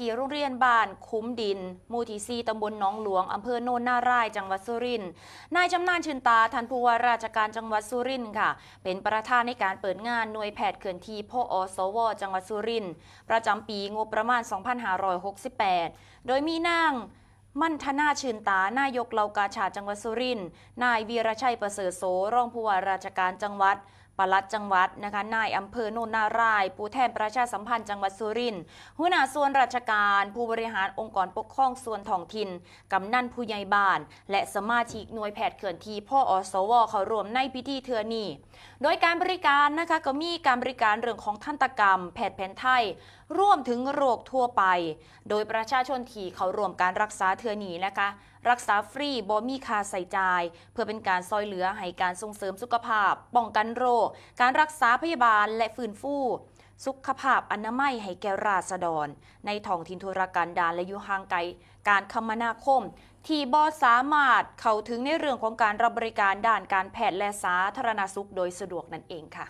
ที่โรงเรียนบ้านคุ้มดินมูทีซีตำบลหนองหลวง อำเภอโนนนารายจังหวัดสุรินทร์นายจำนานชื่นตาท่านผู้ว่าราชการจังหวัดสุรินทร์ค่ะ เป็นประธานในการเปิดงานหน่วยแพทย์เขื่อนทีพอสว จังหวัดสุรินทร์ประจำปีงบประมาณ 2568 โดยมีนางมั่นธนาชื่นตา นายกเหล่ากาชาดจังหวัดสุรินทร์ นายวีรชัยประเสริฐโส รองผู้ว่าราชการจังหวัดปลัดจังหวัดนะคะนายอำเภอโนนนาราย ผู้แทนประชาสัมพันธ์จังหวัดสุรินทร์หัวหน้าส่วนราชการ ผู้บริหารองค์กรปกครองส่วนท้องถิ่นกำนันผู้ใหญ่บ้าน และสมาชิกหน่วยแพทย์เขื่อนทีพ่ออสวเขารวมในพิธีเทือนี้โดยการบริการนะคะก็มีการบริการเรื่องของทันตกรรม แพทย์แผนไทยร่วมถึงโรคทั่วไป โดยประชาชนที่เขารวมการรักษาเทือนี้นะคะ รักษาฟรีบ่มีค่าใส่จ่าย เพื่อเป็นการซอยเหลือให้การส่งเสริมสุขภาพ ป้องกันโรค การรักษาพยาบาลและฟื้นฟูสุขภาพอนามัยให้แก่ราษฎร ในท้องถิ่นธุรกันดารและอยู่ห่างไกลการคมนาคม ที่บอสามารถเข้าถึงในเรื่องของการรับบริการด้านการแพทย์และสาธารณสุขโดยสะดวกนั่นเองค่ะ